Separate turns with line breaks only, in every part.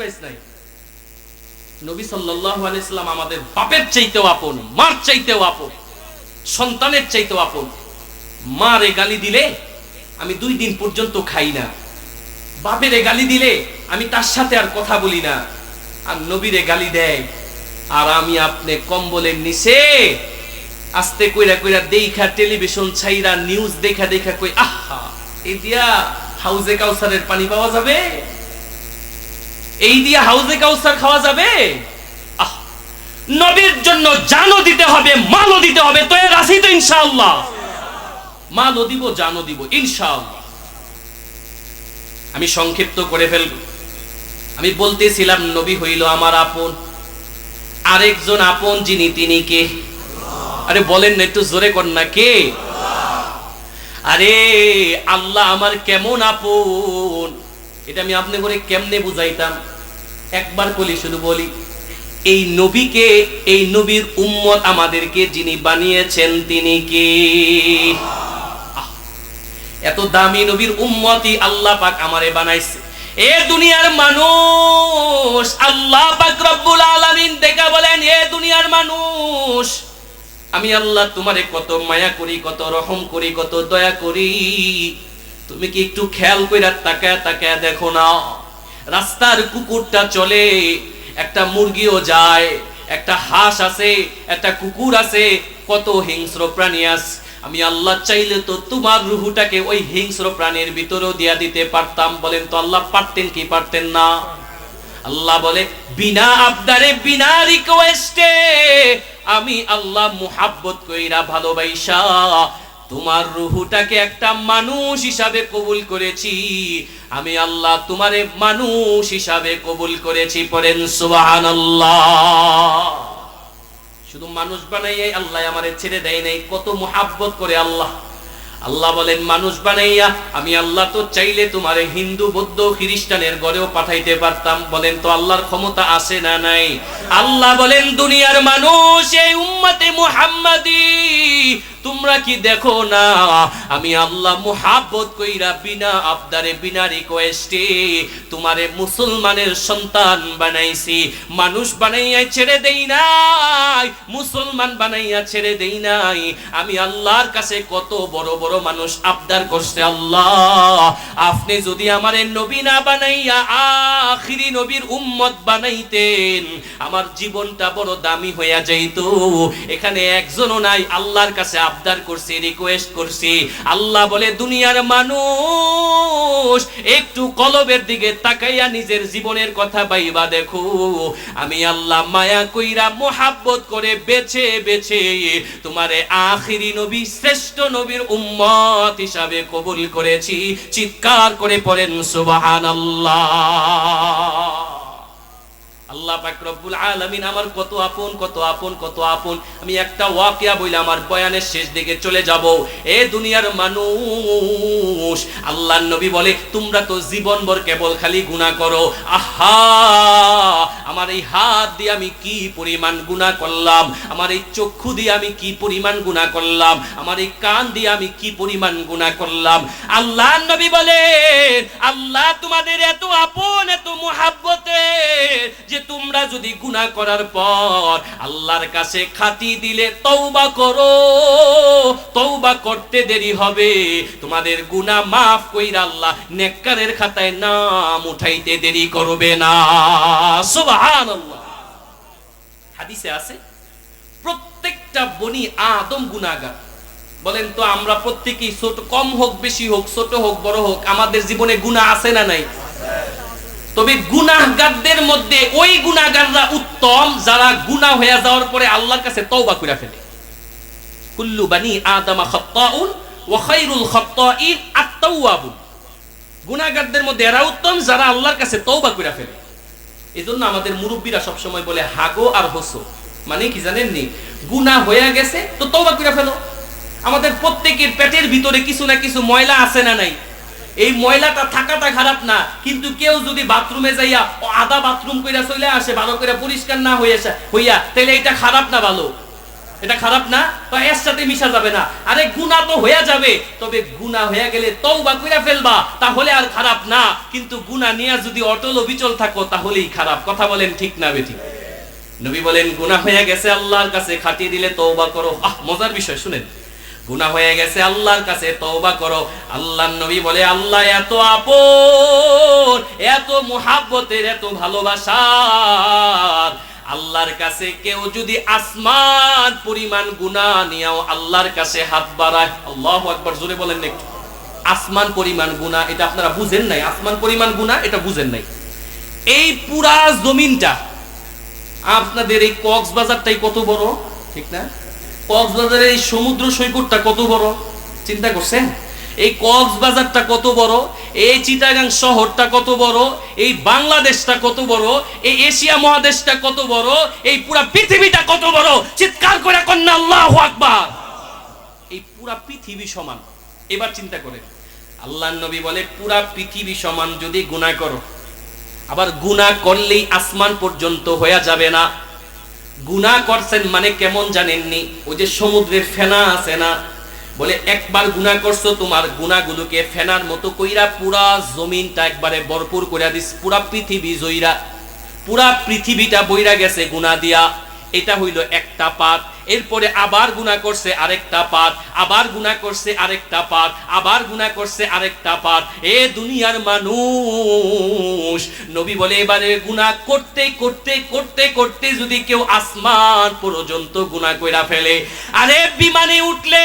পাইছ নাই। নবী আমাদের বাপের চাইতেও আপন, মার চাইতেও আপন, সন্তানের চাইতেও আপন। গালি দিলে আমি দুই দিন পর্যন্ত খাই না। গালি দিলে আমি তার সাথে আর কথা বলি না। আর নবীরে গালি দেয়, আর আমি আপনি কম্বলের নিচে আস্তে কইরা কইরা দেখা টেলিভিশন ছাইরা নিউজ দেখা দেখা কই, আহা এই দিয়া হাউজে কাউসারের পানি পাওয়া যাবে? এই দিয়ে হাউজে কাউসার খাওয়া যাবে? নবীর জন্য জানও দিতে হবে, মালও দিতে হবে, তো এর আছি তো ইনশাআল্লাহ। মালও দিব, জানও দিব, ইনশাআল্লাহ। আমি সংক্ষিপ্ত করে ফেলব। আমি বলতেছিলাম, নবী হইল আমার আপন। আরেকজন আপন যিনি, তিনি কে? আরে বলেন না, একটু জোরে কর না, কে? আরে, আল্লাহ আমার কেমন আপন? এটা আমি আপনি করে কেমনে বুঝাইতাম? একবার বলি শুধু বলি, এই নবীকে, এই নবীর উম্মত আমাদেরকে যিনি বানিয়েছেন তিনি কে? এত দামি নবীর উম্মতই আল্লাহ পাক আমারে বানাইছে। এ দুনিয়ার মানুষ, আল্লাহ পাক রব্বুল আলামিন দেখা বলেন, এ দুনিয়ার মানুষ, আমি আল্লাহ তোমারে কত মায়া করি, কত রহম করি, কত দয়া করি। তুমি কি একটু খেয়াল কইরা তাকায় তাকায় দেখো না? রাস্তার কুকুরটা চলে, একটা মুরগিও যায়, একটা হাঁস আছে, একটা কুকুর আছে, কত হিংস্র প্রাণী আছে আমি আল্লাহ চাইলে তো তোমার রুহুটাকে ওই হিংস্র প্রাণীর ভিতরেও দিয়া দিতে পারতাম। বলেন তো আল্লাহ পারতেন কি পারতেন না? আল্লাহ বলে, বিনা আবদারে, বিনা রিকোয়েস্টে আমি আল্লাহ মুহাব্বত কইরা ভালোবাসা তোমার রুহুটাকে একটা মানুষ হিসাবে কবুল করেছি। আমি আল্লাহ তোমারে মানুষ হিসাবে কবুল করেছি, পড়েন সুবহানাল্লাহ। শুধু মানুষ বানাইয়াই আল্লাহ আমারে ছেড়ে দেয় নাই, কত মুহাব্বত করে আল্লাহ। আল্লাহ বলেন, মানুষ বানাইয়া আমি আল্লাহ তো চাইলে তোমারে হিন্দু, বৌদ্ধ, খ্রিস্টানের ঘরেও পাঠাইতে পারতাম। বলেন, তো আল্লাহর ক্ষমতা আছে না নাই? আল্লাহ বলেন, দুনিয়ার মানুষ এই উম্মতে মুহাম্মাদি তোমরা কি দেখো না? আমি আল্লাহ মুহাব্বত কইরা বিনা আবদারে, বিনা রিকোয়েস্টে তোমারে মুসলমানের সন্তান বানাইছি। মানুষ বানাইয়া ছেড়ে দেই নাই, মুসলমান বানাইয়া ছেড়ে দেই নাই। আমি আল্লাহর কাছে কত বড় বড় মানুষ আবদার করছে আল্লাহ। আপনি যদি আমারে নবী না বানাইয়া আখিরি নবীর উম্মত বানাইতেন, আমার জীবনটা বড় দামি হইয়া যাইত। এখানে একজনও নাই আল্লাহর কাছে আবদার করছি রিকোয়েস্ট করছি। আল্লাহ বলে, দুনিয়ার মানুষ একটু কলবের দিকে তাকাইয়া নিজের জীবনের কথা বাইবা দেখো। আমি আল্লাহ মায়া কইরা মোহাব্বত করে বেছে বেছে তোমারে আখিরি নবী, শ্রেষ্ঠ নবীর উম্মত হিসাবে কবুল করেছি। চিৎকার করে পড়েন, সুবহানাল্লাহ। আল্লাহ পাক রব্বুল আলামিন আমার কত আপন কত আপন কত আপন। আমি একটা ওয়াকিয়া বইলে আমার বয়ানের শেষ দিকে চলে যাব। এ দুনিয়ার মানুষ, আল্লাহর নবী বলে, তোমরা তো জীবনভর কেবল খালি গুনাহ করো। আহা! আমার এই হাত দিয়ে আমি কি পরিমাণ গুনাহ করলাম? আমার এই চক্ষু দিয়ে আমি কি পরিমাণ গুনাহ করলাম? আমার এই কান দিয়ে আমি কি পরিমাণ গুনাহ করলাম? আল্লাহর নবী বলেন, আল্লাহ তোমাদের এত আপন, এত মুহাব্বতের যে তোমরা যদি গুনাহ করার পর আল্লাহর কাছে খাতি দিলে তওবা করো, তওবা করতে দেরি হবে। তোমাদের গুনাহ মাফ কইরা আল্লাহ নেককারের খাতায় নাম উঠাইতে দেরি করবে না। সুবহানাল্লাহ। হাদিসে আছে, প্রত্যেকটা বনি আদম গুনাহগার। বলেন তো, আমরা প্রত্যেকেই ছোট, কম হোক, বেশি হোক, ছোট হোক, বড় হোক, আমাদের জীবনে গুনাহ আছে না নাই? তবে গুনাহগারদের মধ্যে ওই গুনাহগাররা উত্তম যারা গুনাহ হয়ে যাওয়ার পরে আল্লাহর কাছে তওবা করে ফেলে। কুল্লু বানি আদামা খাত্তাউন ওয়া খায়রুল খাত্তাইন আত-তাওয়াবুন। গুনাহগারদের মধ্যে এরা উত্তম যারা আল্লাহর কাছে তওবা করে ফেলে। এজন্য আমাদের মুরব্বীরা সব সময় বলে, হাগো আর হোসো। মানে কি জানেন নি? গুনাহ হয়ে গেছে, তো তওবা করে ফেলো। আমাদের প্রত্যেকের পেটের ভিতরে কিছু না কিছু ময়লা আছে না নাই? এই ময়লাটা থাকাটা খারাপ না, কিন্তু কেউ যদি বাথরুমে যাইয়া ও আদা বাথরুম কইরা চলে আসে, ভালো করে পরিষ্কার না হয়ে হইয়া তাহলে এটা খারাপ না ভালো? এটা খারাপ না? তো এর সাথে মিশা যাবে না। আরে গুনাহ তো হয়ে যাবে, তবে গুনাহ হয়ে গেলে তওবা কইরা ফেলবা, তাহলে আর খারাপ না। কিন্তু গুনাহ নিয়ে যদি অটল অবিচল থাকো, তাহলেই খারাপ। কথা বলেন ঠিক না বেঠি? নবী বলেন, গুনাহ হয়ে গেছে আল্লাহর কাছে, খাটিয়ে দিলে তওবা করো। আহ, মজার বিষয়, শুনেন। গুনাহ হয়ে গেছে, আল্লাহর কাছে তওবা করো। আল্লাহর নবী বলে, আল্লাহ, এত আপন, এত মুহাব্বতের, এত ভালোবাসার। আল্লাহর কাছে কেউ যদি আসমান পরিমাণ গুনাহ নিয়েও আল্লাহর কাছে হাত বাড়ায়, আল্লাহু আকবার, জোরে বলেন একটু। আসমান পরিমাণ গুনাহ, এটা আপনারা বুঝেন নাই? আসমান পরিমাণ গুনাহ, এটা বুঝেন নাই? এই পুরা জমিনটা, আপনাদের এই কক্সবাজারটাই কত বড়? ঠিক না? কক্সবাজারের এই সমুদ্র সৈকতটা কত বড়? চিন্তা করছেন? এই কক্সবাজারটা কত বড়? এই চিটাগাং শহরটা কত বড়? এই বাংলাদেশটা কত বড়? এই এশিয়া মহাদেশটা কত বড়? এই পুরা পৃথিবীটা কত বড়? চিৎকার করে কন্যা আল্লাহ আকবার। এই পুরা পৃথিবী সমান। এবার চিন্তা করে আল্লাহ নবী বলে, পুরা পৃথিবী সমান যদি গুনাহ করো। আবার, গুনাহ করলেই আসমান পর্যন্ত হয়ে যাবে না। গুনাহ করছেন মানে কেমন জানেননি? ওই যে সমুদ্রের ফেনা আছে না? বলে, একবার গুনা করছ, তোমার গুনাগুলোকে ফেনার মতো কইরা পুরা জমিনটা একবারে ভরপুর কইরা দিস, পুরা পৃথিবী জয়রা পুরা পৃথিবীটা বইরা গেছে গুনা দিয়া। এটা হইল একটা পাত এরপরে আবার গুনাহ করছে আরেকটা পাত আবার গুনাহ করছে আরেকটা পাত আবার গুনাহ করছে আরেকটা পাত এ দুনিয়ার মানুষ, নবী বলে এবারে গুনাহ করতে করতে করতে করতে যদি কেউ আসমান পর্যন্ত গুনাহ কইরা ফেলে, আরে বিমানে উঠলে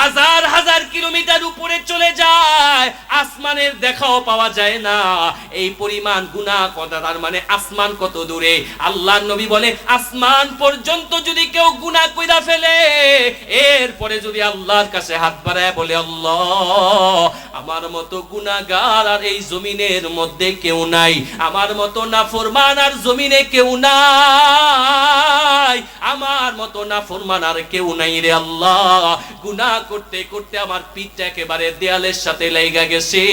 হাজার হাজার কিলোমিটার উপরে চলে যায়, আসমানের দেখাও পাওয়া যায় না। এই পরিমাণ গুনাহ কথা তার মানে আসমান কত দূরে? আল্লাহ নবী বলে, আসমান পর্যন্ত যদি কেউ গুনাহ কইরা ফেলে। এরপরে যদি আল্লাহর কাছে হাত বাড়ায় বলে, আল্লাহ, আমার মতো গুনাহগার আর এই জমিনের মধ্যে কেউ নাই। আমার মতো নাফরমান আর জমিনে কেউ নাই। আমার মতো নাফরমান আর কেউ নাই রে আল্লাহ। গুনাহ করতে করতে আমার পিঠটা একেবারে দেয়ালের সাথে লেগা গেছে।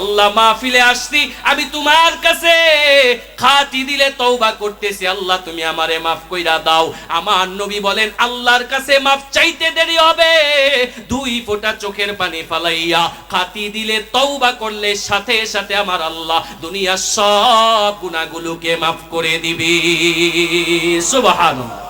আল্লাহ মাহফিলে আসছি, আমি তোমার কাছে খাতি দিলে তওবা করতেছি। আল্লাহ, তুমি আমারে মাফ কইরা দাও। আমার নবী বলেন, আল্লাহর কাছে মাফ চাইতে দেরি হবে। দুই ফোঁটা চোখের পানি ফালাইয়া খাতি দিলে তওবা করলে সাথে সাথে আমার আল্লাহ দুনিয়ার সব গুনাহগুলোকে মাফ করে দিবি। সুবহানাল্লাহ।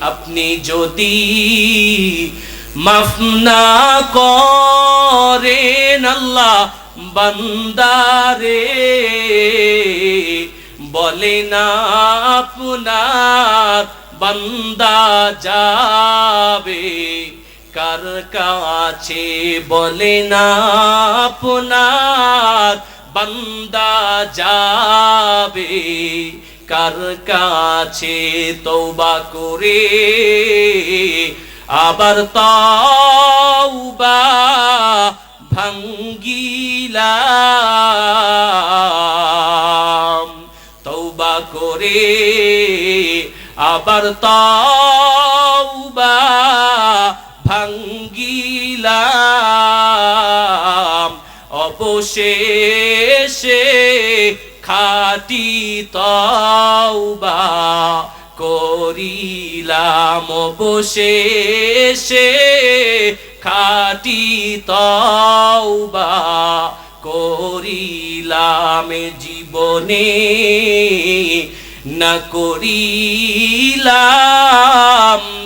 আপনি যদি মাফ না করেন আল্লাহ বান্দারে, বলে না আপনার বান্দা যাবে, কার কাছে বলে না আপনার বান্দা যাবে। কার কাছে তৌবা করে? আবার তৌবা ভাঙ্গিলাম। তৌবা করে আবার তৌবা ভাঙ্গিলাম। অবশেষে খাটি তওবা করিলাম অবশেষে। খাটি তওবা করিলাম জীবনে না করিলাম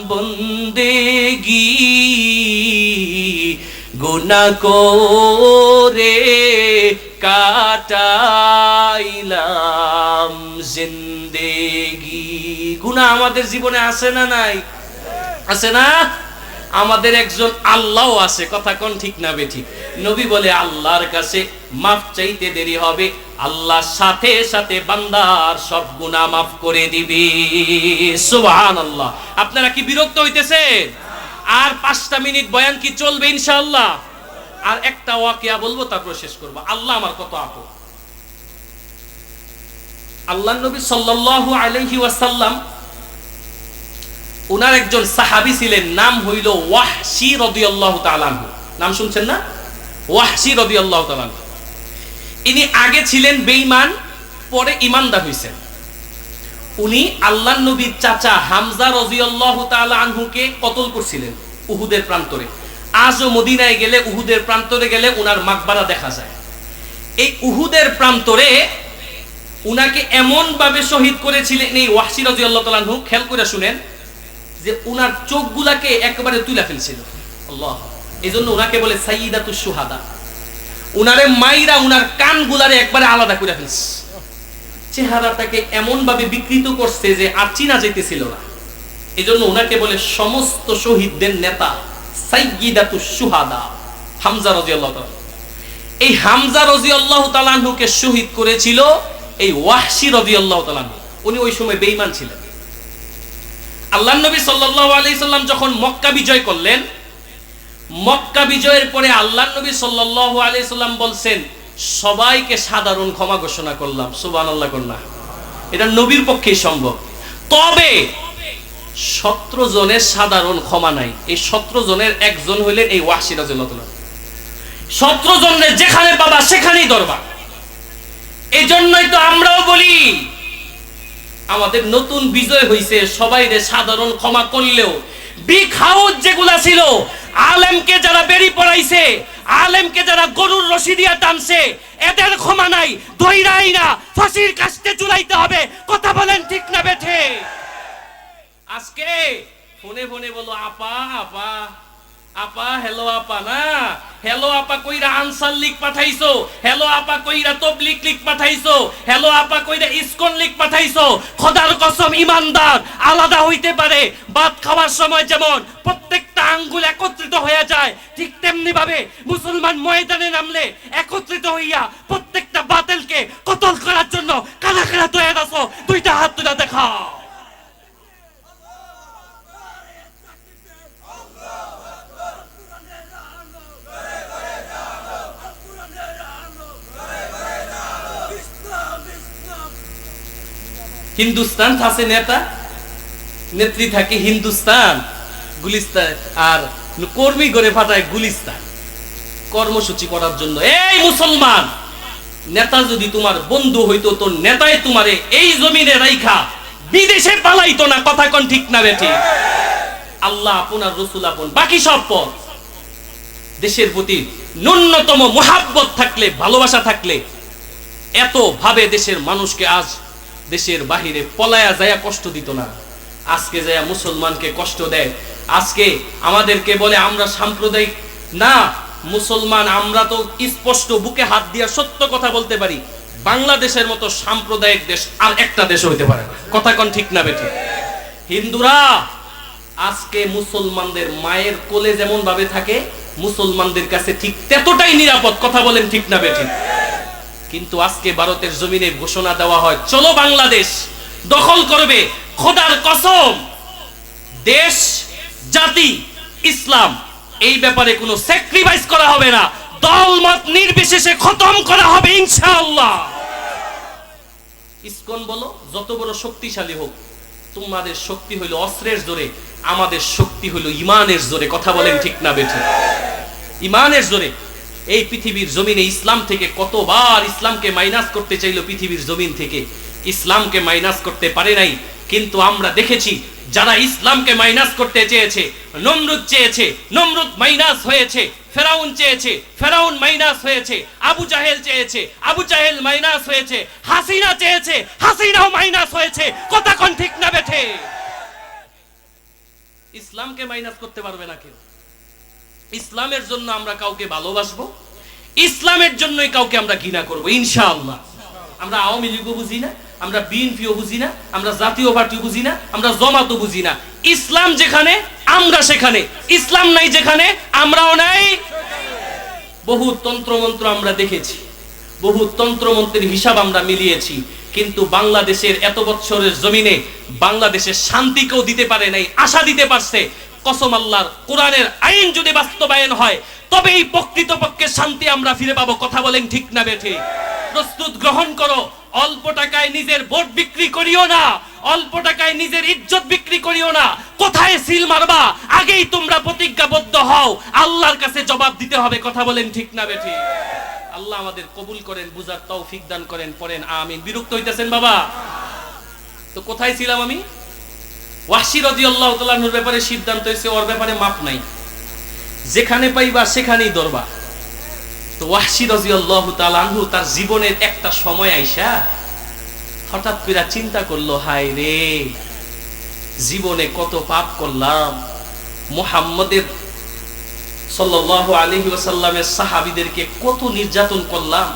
বন্দেগি গুনা করে কাটাইলাম জিন্দেগি। গুনাহ আমাদের জীবনে আছে না নাই? আছে না? আমাদের একজন আল্লাহ আছে। কথা কোন ঠিক না বেঠিক নবী বলে, আল্লাহর কাছে মাফ চাইতে দেরি হবে। আল্লাহ সাথে সাথে বান্দার সব গুনাহ মাফ করে দিবি। সুবহানাল্লাহ। আপনারা কি বিরক্ত হইতেছে আর পাঁচটা মিনিট বয়ান কি চলবে ইনশাআল্লাহ? আর একটা ওয়াকিয়া বলব, তারপর শেষ করব। আল্লাহ আমার কত আপন। আল্লাহ নবী সাল্লাল্লাহু আলাইহি ওয়াসাল্লাম ওনার একজন সাহাবী ছিলেন, নাম হইল ওয়াহশি রাদিয়াল্লাহু তাআলা। নাম শুনছেন না? ওয়াহশি রাদিয়াল্লাহু তাআলা। ইনি আগে ছিলেন বেঈমান, পরে ইমানদার হইছেন। উনি আল্লাহ নবীর চাচা হামজা তাআলা আনহুকে কতল করছিলেন উহুদের প্রান্তরে। আজও মদিনায় গেলে, উহুদের প্রান্তরে গেলে উনার মাকবারা দেখা যায়। এই উহুদের প্রান্তরে উনাকে এমন ভাবে শহীদ করেছিলেন, এই ওয়াহশি রাদিয়াল্লাহু তাআলা আনহু, খেয়াল করে শুনেন, যে উনার চোখগুলাকে একেবারে তুলে ফেলছিল। আল্লাহ এই জন্য উনাকে বলে সাইয়িদাতুস সুহাদা উনারে মাইরা উনার কানগুলারে একবারে আলাদা করে ফেলছে। চেহারাটাকে এমন ভাবে বিকৃত করছে যে আর চিনা যেতেছিল না। এই জন্য উনাকে বলে সমস্ত শহীদদের নেতা সুহাদা হামজা এই হামজা শহীদ করেছিল এই ওয়াহশি উনি ওই সময় বেঈমান ছিলেন। আল্লাহ নবী সাল্লাল্লাহু আলাইহি সাল্লাম যখন মক্কা বিজয় করলেন, মক্কা বিজয়ের পরে আল্লাহ নবী সাল্লাল্লাহু আলাইহি সাল্লাম বলছেন সবাইকে সাধারণ ক্ষমা ঘোষণা করলাম, সুবহানাল্লাহ কন্যা এটা নবীর পক্ষেই সম্ভব। তবে সতেরো জনের সাধারণ ক্ষমা নাই। এই সতেরো জনের একজন হইলেন এই ওয়াসি রাদিয়াল্লাহু তাআলা সতেরো জনের যেখানে বাবা, সেখানেই দরবার। এই জন্যই তো আমরাও বলি, আমাদের নতুন বিজয় হইছে সবাই সাধারণ ক্ষমা করলেও বিগ যেগুলা ছিল আলেমকে যারা বেরি পড়াইছে, আলেমকে যারা গরুর রশি দিয়া টানছে, এদের ক্ষমা নাই ধৈরাই না, ফাঁসির কাস্তে চুলাইতে হবে, কথা বলেন ঠিক না বেঠে। আজকে ফোনে ফোনে বলো, আপা আপা। আপা হ্যালো আপা, না? হ্যালো আপা, কইরা আনসার লিখ পাঠাইছো। হ্যালো আপা, কইরা তবলিক লিখ পাঠাইছো। হ্যালো আপা, কইরা ইসকন লিখ পাঠাইছো। খোদার কসম, ইমানদার, আলাদা হইতে পারে। ভাত খাওয়ার সময় যেমন প্রত্যেকটা আঙ্গুল একত্রিত হয়ে যায়, ঠিক তেমনি ভাবে মুসলমান ময়দানে নামলে একত্রিত হইয়া প্রত্যেকটা বাতিলকে কতল করার জন্য কারা কারা তৈরি আছো, দুইটা হাত তুলে দেখাও। হিন্দুস্তান আছে নেতা, নেত্রী থাকে হিন্দুস্তান, গুলিস্তান, আর কর্মী করে ফাটায় গুলিস্তান। কর্মসূচি করার জন্য। এই মুসলমান, নেতা যদি তোমার বন্ধু হইতো তোর নেতাই তোমারে এই জমিনে রাইখা, বিদেশে পালাইতো না, কথা কোন ঠিক না বেঠি। আল্লাহ আপনার রসুল আপন, বাকি সব পথ। দেশের প্রতি ন্যূনতম মোহাব্বত থাকলে, ভালোবাসা থাকলে এত ভাবে দেশের মানুষকে আজ দেশের বাহিরে পলায়া যায় কষ্ট দিত না। আজকে যায় মুসলমানকে কষ্ট দেয়। আজকে আমাদেরকে বলে, আমরা সাম্প্রদায়িক। না, মুসলমান, আমরা তো স্পষ্ট বুকে হাত দিয়া সত্য কথা বলতে পারি। বাংলাদেশের মতো সাম্প্রদায়িক দেশ আর একটা দেশ হইতে পারে না। কথা কোন ঠিক না বেঠিক হিন্দুরা, আজকে মুসলমানদের মায়ের কোলে যেমন ভাবে থাকে, মুসলমানদের কাছে ঠিক ততটাই নিরাপদ। কথা বলেন ঠিক না বেঠিক কিন্তু আজকে ভারতের জমিনে ঘোষণা দেওয়া হয়, চলো বাংলাদেশ, দখল করবে, খোদার কসম। দেশ, জাতি, ইসলাম, এই ব্যাপারে কোনো স্যাক্রিফাইস করা হবে না। দলমত নির্বিশেষে খতম করা হবে, ইনশাআল্লাহ। ইসকন বলো, যত বড় শক্তিশালী হোক, তোমাদের শক্তি হইল অস্ত্রের জোরে, আমাদের শক্তি হইল ইমানের জোরে, কথা বলেন ঠিক না বেঠে। ইমানের জোরে এই পৃথিবীর জমিনে ইসলাম থেকে কতবার ইসলামকে মাইনাস করতে চাইলো পৃথিবীর জমিন থেকে? ইসলামকে মাইনাস করতে পারে নাই, কিন্তু আমরা দেখেছি যারা ইসলামকে মাইনাস করতে চেয়েছে, নমরুদ চেয়েছে, নমরুদ মাইনাস হয়েছে, ফেরাউন চেয়েছে, ফেরাউন মাইনাস হয়েছে, আবু জাহেল চেয়েছে, আবু জাহেল মাইনাস হয়েছে, হাসিনা চেয়েছে, হাসিনাও মাইনাস হয়েছে, কথা কোন ঠিক না বেঠে? ইসলামকে মাইনাস করতে পারবে না কেউ। ইসলামের জন্য আমরা কাউকে ভালোবাসবো, ইসলামের জন্যই কাউকে আমরা ঘৃণা করব, ইনশাআল্লাহ। আমরা আওয়ামী লীগও বুঝি না, আমরা বিএনপিও বুঝি না, আমরা জাতীয় পার্টিও বুঝি না, আমরা জমাতও বুঝি না। ইসলাম যেখানে, আমরা সেখানে। ইসলাম নাই যেখানে, আমরাও নাই। বহু তন্ত্র মন্ত্র আমরা দেখেছি, বহু তন্ত্রমন্ত্রীর হিসাব আমরা মিলিয়েছি, কিন্তু বাংলাদেশের এত বছরের জমিনে বাংলাদেশের শান্তিকেও দিতে পারে নাই, আশা দিতে পারছে কসম আল্লাহর কোরআনের আইন যদি বাস্তবায়ন হয়, তবে এই প্রকৃতপক্ষে শান্তি আমরা ফিরে পাবো। কথা বলেন ঠিক না বেঠে? প্রস্তুত গ্রহণ করো। অল্প টাকায় নিজের ভোট বিক্রি করিও না। অল্প টাকায় নিজের ইজ্জত বিক্রি করিও না। কোথায় সিল মারবা? আগেই তোমরা প্রতিজ্ঞাবদ্ধ হও। আল্লাহর কাছে জবাব দিতে হবে। কথা বলেন ঠিক না বেঠি? আল্লাহ আমাদের কবুল করেন, বুঝার তৌফিক দান করেন, পড়েন। আমিন। বিরক্ত হইতেছেন বাবা? তো কোথায় ছিলাম আমি? ওয়াসি রাদিয়াল্লাহু তাআলার ব্যাপারে সিদ্ধান্ত হয়েছে, ওর ব্যাপারে মাপ নাই। যেখানে পাইবা সেখানেই দরবা তো ওয়াসি রাদিয়াল্লাহু তাআলা আনহু তার জীবনের একটা সময় আইসা হঠাৎ করে চিন্তা করল, হায় রে, জীবনে কত পাপ করলাম। মুহাম্মদের সাল্লাল্লাহু আলাইহি ওয়াসাল্লামের সাহাবীদেরকে কত নির্যাতন করলাম।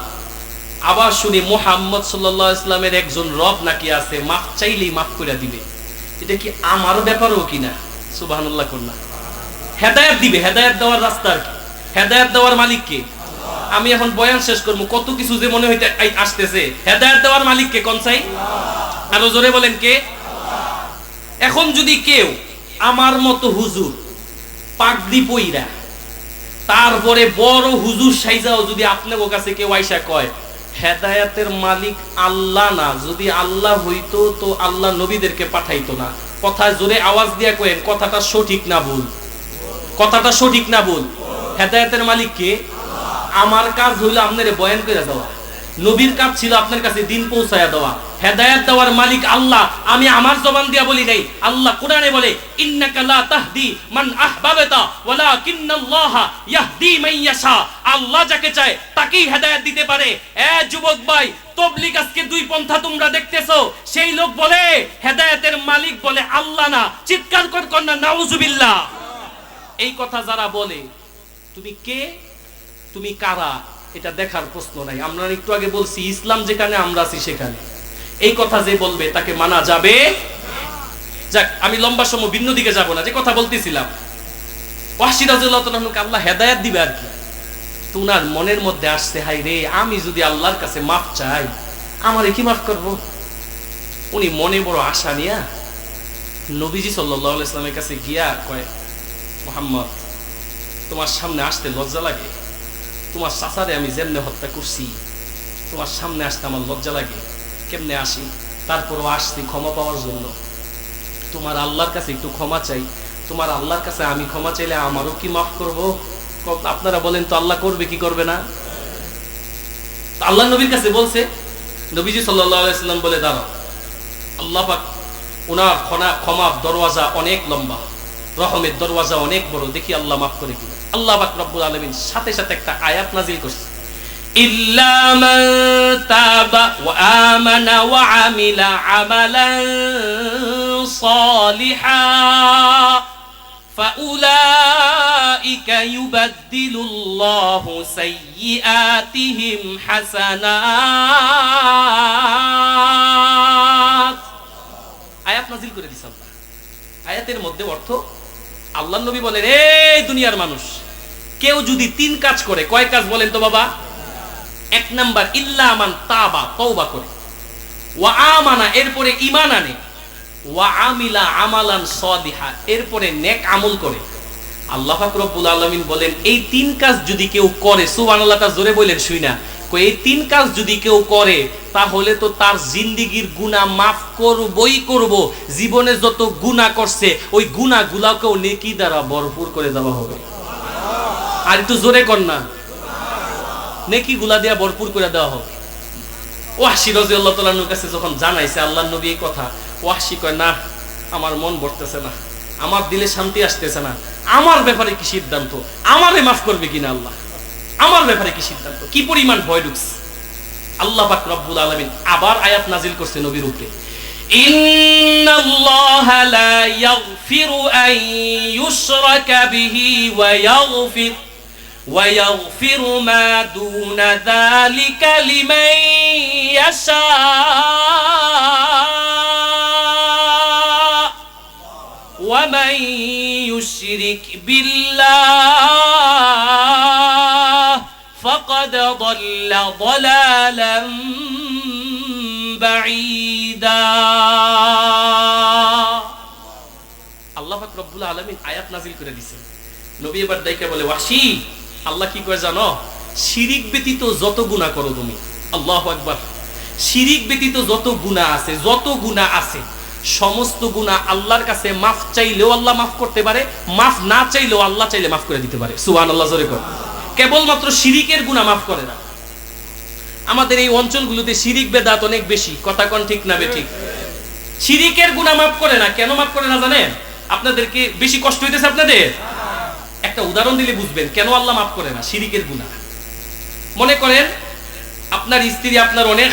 আবার শুনি মোহাম্মদ আলাইহি ইসলামের একজন রব নাকি আছে মাফ চাইলেই মাফ করে দিবে। এটা কি আমার ব্যাপারও কিনা? সুবহানাল্লাহ করলাম হেদায়েত দিবে, হেদায়েত দেওয়ার রাস্তা আর কি। হেদায়েত দেওয়ার মালিক কে? আমি এখন বয়ান শেষ করব, কত কিছু যে মনে হইতে আসতেছে। হেদায়েত দেওয়ার মালিক কে, কোন চাই আরও জোরে বলেন কে? এখন যদি কেউ আমার মতো হুজুর, পাগড়ি পইরা, তারপরে বড় হুজুর সাইজাও যদি আপনার কাছে কেউ আইসা কয় হেদায়াতের মালিক আল্লাহ না। যদি আল্লাহ হইতো, তো আল্লাহ নবীদেরকে পাঠাইতো না। কথা জোরে আওয়াজ দিয়া কয়েন, কথাটা সঠিক না ভুল? কথাটা সঠিক না ভুল? হেদায়াতের মালিককে আমার কাজ হইল আপনারে বয়ান করে দেওয়া। নবীর কাজ ছিল আপনার কাছে দিন পৌঁছায়া দেওয়া। হেদায়াত দেওয়ার মালিক আল্লাহ। আমি আমার জবান দিয়া বলি নাই, আল্লাহ কোরআনে বলে, ইন্নাকা লা তাহদি মান আহবাবাতা ইয়াহদি মান ইয়াশা। আল্লাহ যাকে চায়, তাকেই হেদায়েত দিতে পারে। এ যুবক ভাই, তবলিগ আজকে দুই পন্থা তোমরা দেখতেছো। সেই লোক বলে, হেদায়েতের মালিক বলে আল্লাহ না। চিৎকার কর না, নাউজুবিল্লাহ। এই কথা যারা বলে, তুমি কে? তুমি কারা? এটা দেখার প্রশ্ন নাই। আমরা একটু আগে বলছি, ইসলাম যেখানে আমরা আছি সেখানে। এই কথা যে বলবে তাকে মানা যাবে যাক, আমি লম্বা সময় ভিন্ন দিকে যাব না, যে কথা বলতেছিলাম। ওয়াসি রাজুল্লাহ আল্লাহ হেদায়াত দিবে আর কি। তো উনার মনের মধ্যে আসছে হাই রে, আমি যদি আল্লাহর কাছে মাফ চাই, আমারে কি মাফ করব? উনি মনে বড় আশা নিয়া নবীজি সাল্লাহ ইসলামের কাছে গিয়া কয়, মোহাম্মদ, তোমার সামনে আসতে লজ্জা লাগে? তোমার চাচারে আমি যেমনে হত্যা করছি, তোমার সামনে আসতে আমার লজ্জা লাগে, কেমনে আসি? তারপরও আসছি ক্ষমা পাওয়ার জন্য। তোমার আল্লাহর কাছে একটু ক্ষমা চাই। তোমার আল্লাহর কাছে আমি ক্ষমা চাইলে আমারও কি মাফ করব? আপনারা বলেন তো আল্লাহ করবে কি করবে না? আল্লাহ নবীর কাছে বলছে, নবীজি সাল্লাম বলে, দাঁড়াও। আল্লাহ পাক ওনার ক্ষমা দরওয়াজা অনেক লম্বা। রহমের দরওয়াজা অনেক বড়। দেখি আল্লাহ মাফ করে কিনা। আল্লাহ পাক রব্বুল আলামিন সাথে সাথে একটা আয়াত নাজিল করছে إلا من تاب وآمن وعمل عملا صالحا فأولئك يبدل الله سيئاتهم حسنات আয়াত নাজিল করে দিছে আল্লাহ আয়াতের মধ্যে অর্থ আল্লাহ নবী বলেন এই দুনিয়ার মানুষ কেউ যদি তিন কাজ করে, কয় কাজ বলেন তো বাবা? এক নাম্বার, ইল্লা আমান তাবা, তওবা করে। ওয়া আমানা, এরপরে ঈমান আনে। ওয়া আমিলা আমালান সাদিহা, এরপরে নেক আমল করে। আল্লাহ রব্বুল আলামিন বলেন, এই তিন কাজ যদি কেউ করে, সুবহানাল্লাহ তা জোরে বলেন, শুই না। এই তিন কাজ যদি কেউ করে, তাহলে তো তার জিন্দিগির গুনাহ মাফ করবই করব। জীবনে যত গুনাহ করছে, ওই গুনাহগুলোকেও নেকি দ্বারা ভরপুর করে দেওয়া হবে। আর একটু জোরে কর না নেকি গুলা দিয়া ভরপুর করে দেওয়া হবে ওয়াসি রাজি আল্লাহ তালার কাছে যখন জানাইছে আল্লাহ নবী এই কথা ওয়াসি কয় না আমার মন ভরতেছে না আমার দিলে শান্তি আসতেছে না আমার ব্যাপারে কি সিদ্ধান্ত আমারে মাফ করবে কিনা আল্লাহ আমার ব্যাপারে কি সিদ্ধান্ত কি পরিমাণ ভয় ঢুকছে আল্লাহ পাক রব্বুল আলামিন আবার আয়াত নাজিল করছে নবীর উপরে إن الله لا يغفر أن يشرك به ويغفر ويغفر ما دون ذلك لمن يشاء ومن يشرك بالله فقد وضل ضلالا بعيدا আল্লাহ পাক রব্বুল আলামিন আয়াত নাজিল করে দিয়েছেন নবী এবার দেখে বলে ওয়াসি আল্লাহ কি কয় জানো? শিরিক ব্যতীত যত গুনাহ করো তুমি। আল্লাহু আকবার। শিরিক ব্যতীত যত গুনাহ আছে, যত গুনাহ আছে, সমস্ত গুনাহ আল্লাহর কাছে মাফ চাইলেও আল্লাহ মাফ করতে পারে, মাফ না চাইলেও আল্লাহ চাইলে মাফ করে দিতে পারে। সুবহানাল্লাহ, জোরে কর। কেবলমাত্র শিরিকের গুনাহ মাফ করে না। আমাদের এই অঞ্চলগুলোতে শিরিক বেদাত অনেক বেশি। কথা কোন ঠিক না বে ঠিক শিরিকের গুনাহ মাফ করে না। কেন মাফ করে না জানেন? আপনাদেরকে বেশি কষ্ট হইতেছে আপনাদের? একটা উদাহরণ দিলে বুঝবেন, কেন আল্লাহ মাফ করে না? সিরিকের গুণা মনে করেন, আপনার স্ত্রী আপনার অনেক